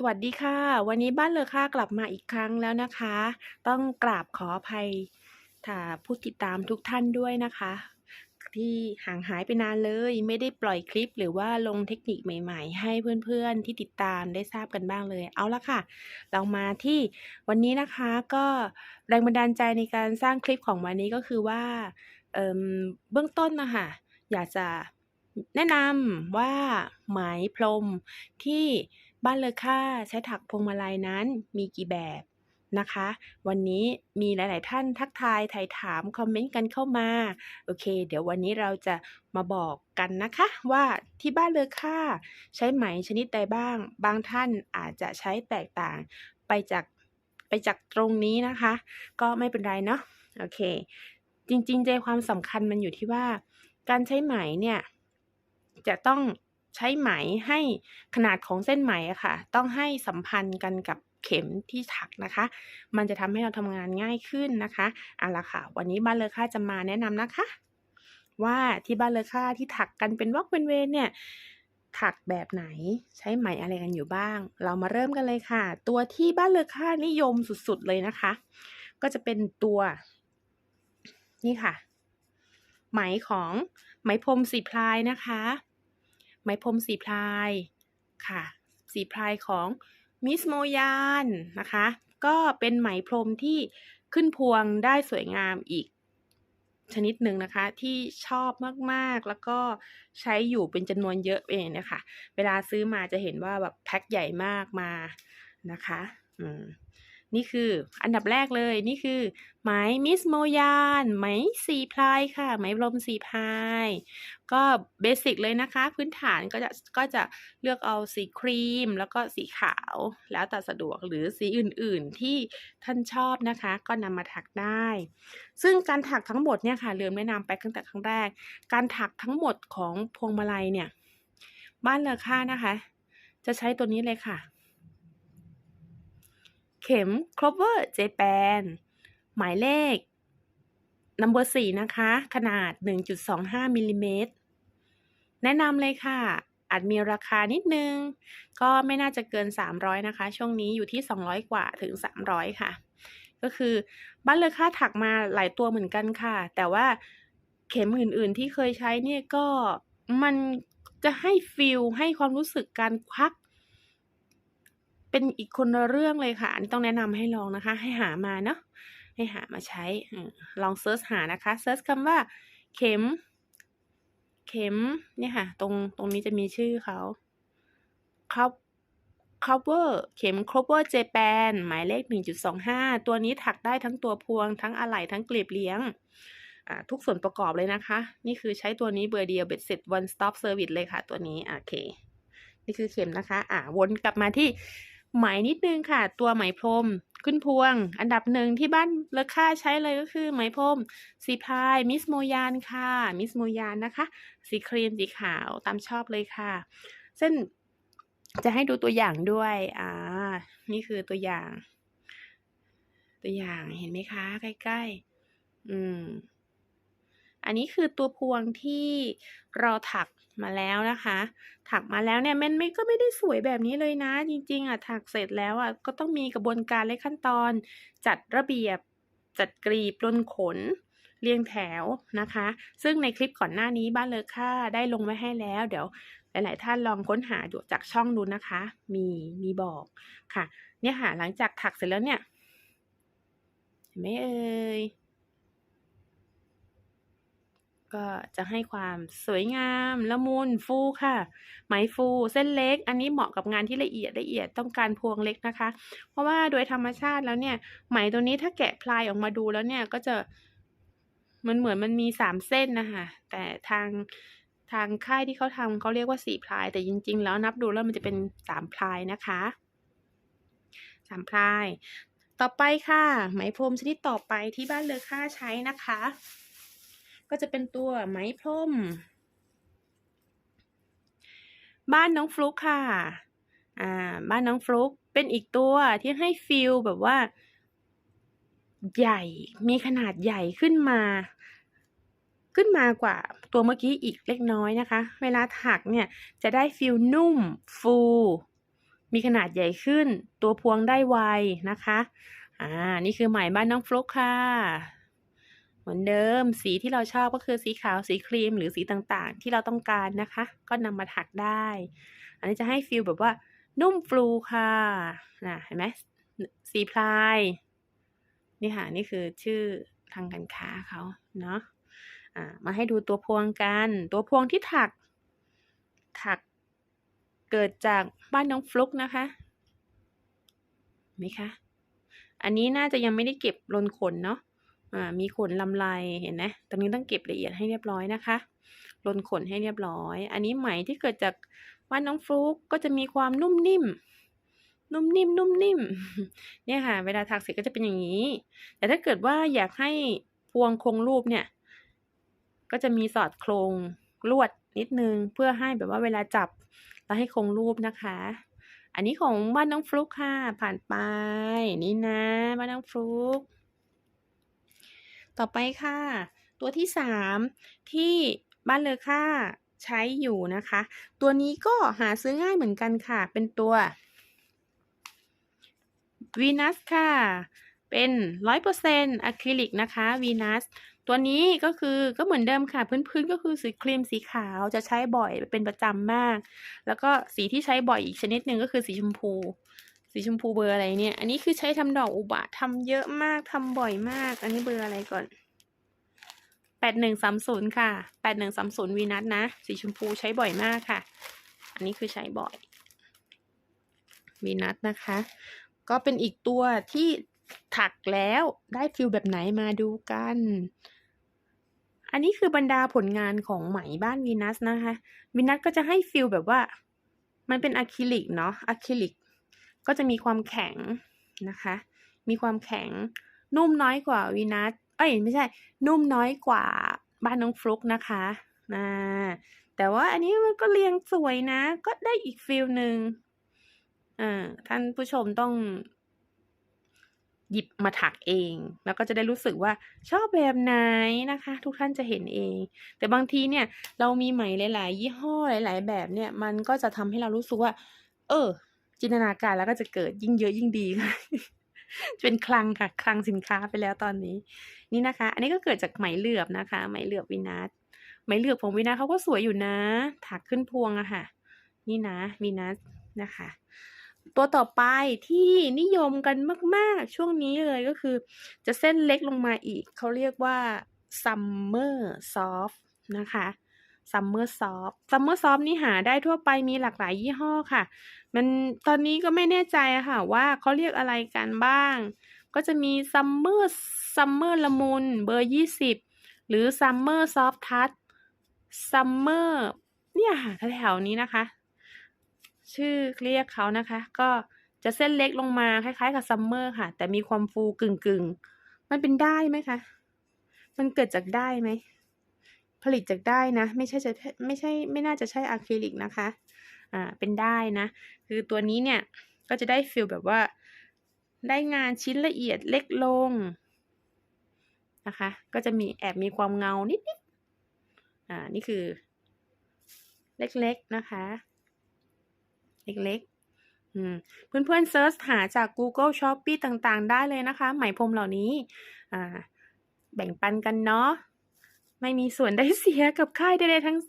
สวัสดีค่ะ วันนี้บ้านเลอค่ากลับมาอีกครั้งแล้วนะคะ ต้องกราบขออภัยถ้าผู้ติดตามทุกท่านด้วยนะคะ ที่ห่างหายไปนานเลย ไม่ได้ปล่อยคลิปหรือว่าลงเทคนิคใหม่ๆ ให้เพื่อนๆที่ติดตามได้ทราบกันบ้างเลย เอาละค่ะ เรามาที่วันนี้นะคะก็แรงบันดาลใจในการสร้างคลิปของวันนี้ก็คือว่าเเบื้องต้นนะคะอยากจะแนะนำว่าไหมพรมที่ บ้านเลอค่าใช้ถักพวงมาลัยนั้นมีกี่แบบนะคะ วันนี้มีหลาย ๆ ท่านทักทายถ่ายถาม คอมเมนต์กันเข้ามา โอเค เดี๋ยววันนี้เราจะมาบอกกันนะคะ ว่าที่บ้านเลอค่า ใช้ไหมชนิดใดบ้าง บางท่านอาจจะใช้แตกต่างไปจากไปจากตรงนี้นะคะ ก็ไม่เป็นไรเนาะโอเค จริง ๆ ใจความสำคัญมันอยู่ที่ว่า การใช้ไหมเนี่ยจะต้อง ใช้ไหมให้ขนาดของเส้นไหมอะค่ะ ต้องให้สัมพันธ์กันกับเข็มที่ถักนะคะ มันจะทำให้เราทำงานง่ายขึ้นนะคะเอาละค่ะ วันนี้บ้านเลอค่าจะมาแนะนำนะคะ ว่าที่บ้านเลอค่าที่ถักกันเป็นวอกเป็นเวนเนี่ยถักแบบไหนใช้ไหมอะไรกันอยู่บ้าง เรามาเริ่มกันเลยค่ะ ตัวที่บ้านเลอค่านิยมสุดๆเลยนะคะ ก็จะเป็นตัวนี่ค่ะ ไหมของไหมพรมสีพลายนะคะ ไหมพรมสีพลายค่ะ สีพลายของมิสโมยานนะคะ ก็เป็นไหมพรมที่ขึ้นพวงได้สวยงามอีกชนิดหนึ่งนะคะที่ชอบมากๆ แล้วก็ใช้อยู่เป็นจำนวนเยอะเองนะคะ เวลาซื้อมาจะเห็นว่าแบบแพ็คใหญ่มากมานะคะ อืม นี่คืออันดับแรกเลยนี่คือไหมมิสโมยานไหมสีพลายค่ะไหมพรมสีพลายก็เบสิกเลยนะคะ พื้นฐานก็จะก็จะเลือกเอาสีครีม แล้วก็สีขาวแล้วแต่สะดวกหรือสีอื่นๆที่ท่านชอบนะคะ ก็นำมาถักได้ ซึ่งการถักทั้งหมดเนี่ยค่ะลืมแนะนำไปตั้งแต่ครั้งแรก การถักทั้งหมดของพวงมาลัยเนี่ย บ้านเลอค่านะคะ จะใช้ตัวนี้เลยค่ะ ข็ม Clover Japan หมายเลข number 4 นะคะ ขนาด 1.25มิลลิเมตรแนะนำเลยค่ะ อาจมีราคานิดนึง ก็ไม่น่าจะเกิน 300 นะคะ ช่วงนี้อยู่ที่ 200 กว่าถึง 300 ค่ะ ก็คือบ้านเลอค่าถักมาหลายตัวเหมือนกันค่ะ แต่ว่าเข็มอื่น ๆ ที่เคยใช้เนี่ยก็มันจะให้ฟีลให้ความรู้สึกการควัก เป็นอีกคนละเรื่องเลยค่ะอันนี้ต้องแนะนำให้ลองนะคะ ให้หามาเนาะให้หามาใช้ลองเซิร์ชหานะคะเซิร์ชคำว่าเข็ม เข็มเนี่ยค่ะ ตรงตรงนี้จะมีชื่อเขาครับ cover เข็ม cover Japan หมายเลข 1.25 ตัวนี้ถักได้ทั้งตัวพวง ทั้งอะไหล่ทั้งกลีบเลี้ยง ทุกส่วนประกอบเลยนะคะ นี่คือใช้ตัวนี้เบอร์เดียวเบ็ดเสร็จ one stop service เลยค่ะตัวนี้ โอเค นี่คือเข็มนะคะ อ่าวนกลับมาที่ ไหมนิดนึงค่ะ ตัวไหมพรมขึ้นพวง อันดับหนึ่งที่บ้านเลค่าใช้เลยก็คือไหมพรมสีพายมิสโมยานค่ะมิสโมยานนะคะ สีครีมสีขาวตามชอบเลยค่ะ เส้นจะให้ดูตัวอย่างด้วยอ่านี่คือตัวอย่าง ตัวอย่างเห็นไหมคะ ใกล้ๆ อืม อันนี้คือตัวพวงที่เราถักมาแล้วนะคะ ถักมาแล้วเนี่ยมันไม่ก็ไม่ได้สวยแบบนี้เลยนะ จริง ๆอะถักเสร็จแล้วอะก็ต้องมีกระบวนการและขั้นตอน จัดระเบียบ จัดกรีบลนขน เรียงแถวนะคะ ซึ่งในคลิปก่อนหน้านี้บ้านเลอค่าได้ลงไว้ให้แล้ว เดี๋ยวหลาย ๆ ท่านลองค้นหาดูจากช่องดูนะคะ มีมีบอกค่ะ เนี่ยค่ะหลังจากถักเสร็จแล้วเนี่ยเห็นไหมเอ่ย ก็จะให้ความสวยงามละมุนฟูค่ะ ไหมฟูเส้นเล็ก อันนี้เหมาะกับงานที่ละเอียดละเอียดต้องการพวงเล็กนะคะ เพราะว่าโดยธรรมชาติแล้วเนี่ย ไหมตัวนี้ถ้าแกะพลายออกมาดูแล้วเนี่ยก็จะมันเหมือนมันมีสามเส้นนะคะแต่ทางทางค่ายที่เขาทำเขาเรียกว่าสี่พลาย แต่จริง ๆ แล้วนับดูแล้วมันจะเป็นสามพลายนะคะสามพลาย ต่อไปค่ะ ไหมพรมชนิดต่อไปที่บ้านเลอค่าใช้นะคะ ก็จะเป็นตัวไหมพรม บ้านน้องฟลุกค่ะ อ่า บ้านน้องฟลุกเป็นอีกตัวที่ให้ฟีลแบบว่า ใหญ่ มีขนาดใหญ่ขึ้นมา ขึ้นมากว่าตัวเมื่อกี้อีกเล็กน้อยนะคะ เวลาถักเนี่ยจะได้ฟีลนุ่ม ฟู มีขนาดใหญ่ขึ้น ตัวพวงได้ไวนะคะ อ่า นี่คือไหมบ้านน้องฟลุกค่ะ เหมือนเดิมสีที่เราชอบก็คือสีขาวสีครีม หรือสีต่างๆ ที่เราต้องการนะคะ ก็นำมาถักได้ อันนี้จะให้ฟีลแบบว่า นุ่มฟลูค่ะนะเห็นไหมสีพลายนี่ค่ะนี่คือชื่อทางการค้าเขาเนาะอ่ามาให้ดูตัวพวงกัน ตัวพวงที่ถัก ถักเกิดจากบ้านน้องฟลุกนะคะไหมคะ อันนี้น่าจะยังไม่ได้เก็บลนขนเนาะ มีขนลำลายเห็นไหมตรงนี้ต้องเก็บละเอียดให้เรียบร้อยนะคะลนขนให้เรียบร้อย อันนี้ไหมที่เกิดจากบ้านน้องฟลุกก็จะมีความนุ่มนิ่ม นุ่มนิ่มนุ่มนิ่ม เนี่ยค่ะ เวลาถักเสร็จก็จะเป็นอย่างนี้ แต่ถ้าเกิดว่าอยากให้พวงคงรูปเนี่ย ก็จะมีสอดโครงลวดนิดนึง เพื่อให้แบบว่าเวลาจับแล้วให้คงรูปนะคะ อันนี้ของบ้านน้องฟลุกค่ะ ผ่านไป นี่นะบ้านน้องฟลุก ต่อไปค่ะ ตัวที่สามที่บ้านเลอค่าใช้อยู่นะคะ ตัวนี้ก็หาซื้อง่ายเหมือนกันค่ะ เป็นตัววีนัสค่ะ เป็นร้อยเปอร์เซ็นต์อะคริลิกนะคะวีนัสตัวนี้ก็คือก็เหมือนเดิมค่ะ พื้นๆก็คือสีครีมสีขาวจะใช้บ่อยเป็นประจำมาก แล้วก็สีที่ใช้บ่อยอีกชนิดหนึ่งก็คือสีชมพู สีชมพูเบอร์อะไรเนี่ย อันนี้คือใช้ทำดอกอุบะทำเยอะมากทำบ่อยมาก อันนี้เบอร์อะไรก่อนแปดหนึ่งสามศูนย์ค่ะแปดหนึ่งสามศูนย์วีนัทนะ สีชมพูใช้บ่อยมากค่ะ อันนี้คือใช้บ่อยวีนัทนะคะ ก็เป็นอีกตัวที่ถักแล้วได้ฟิลแบบไหนมาดูกัน อันนี้คือบรรดาผลงานของไหมบ้านวีนัสนะคะวีนัสก็จะให้ฟิลแบบว่า มันเป็นอะคริลิกเนาะอะคริลิก ก็จะมีความแข็งนะคะ มีความแข็งนุ่มน้อยกว่าวีนัสเอ้ยไม่ใช่ นุ่มน้อยกว่าบ้านน้องฟลุกนะคะนะแต่ว่าอันนี้มันก็เรียงสวยนะ ก็ได้อีกฟิลหนึ่งอ่าท่านผู้ชมต้องหยิบมาถักเอง แล้วก็จะได้รู้สึกว่าชอบแบบไหนนะคะ ทุกท่านจะเห็นเอง แต่บางทีเนี่ย เรามีไหมหลาย ๆ ยี่ห้อหลาย ๆ แบบเนี่ย มันก็จะทำให้เรารู้สึกว่า เออ จินตนาการแล้วก็จะเกิดยิ่งเยอะยิ่งดีค่ะเป็นคลังค่ะ คลังสินค้าไปแล้วตอนนี้ นี่นะคะ อันนี้ก็เกิดจากไหมเหลือบนะคะ ไหมเหลือบวินัสไหมเหลือบของวินัสเขาก็สวยอยู่นะ ถักขึ้นพวงอะค่ะ นี่นะวินัสนะคะ ตัวต่อไปที่นิยมกันมาก ๆ ช่วงนี้เลยก็คือ จะเส้นเล็กลงมาอีก เขาเรียกว่า Summer Soft นะคะ Summer Soft Summer Soft นี่หาได้ทั่วไปมีหลากหลายยี่ห้อค่ะ มันตอนนี้ก็ไม่แน่ใจอะค่ะว่าเขาเรียกอะไรกันบ้าง ก็จะมี Summer Summer ละมุนเบอร์20หรือ Summer Soft Touch Summer เนี่ยค่ะแถวๆนี้นะคะ ชื่อเรียกเขานะคะ ก็จะเส้นเล็กลงมาคล้ายๆกับซัมเมอร์ค่ะ แต่มีความฟูกึ่งๆ มันเป็นได้ไหมคะ มันเกิดจากได้ไหม ผลิตจากได้นะ ไม่ใช่จะไม่ใช่ไม่น่าจะใช่อะคริลิกนะคะ อ่าเป็นได้นะ คือตัวนี้เนี่ยก็จะได้ฟิลแบบว่า ได้งานชิ้นละเอียดเล็กลงนะคะ ก็จะมีแอบมีความเงานิดๆอ่านี่คือ เล็กๆนะคะ เล็กๆอืมเพื่อนๆเซิร์ชหาจาก Google Shopee ต่างๆ ได้เลยนะคะ ไหมพรมเหล่านี้อ่าแบ่งปันกันเนาะ ไม่มีส่วนได้เสียกับค่ายใดๆทั้งสิ้น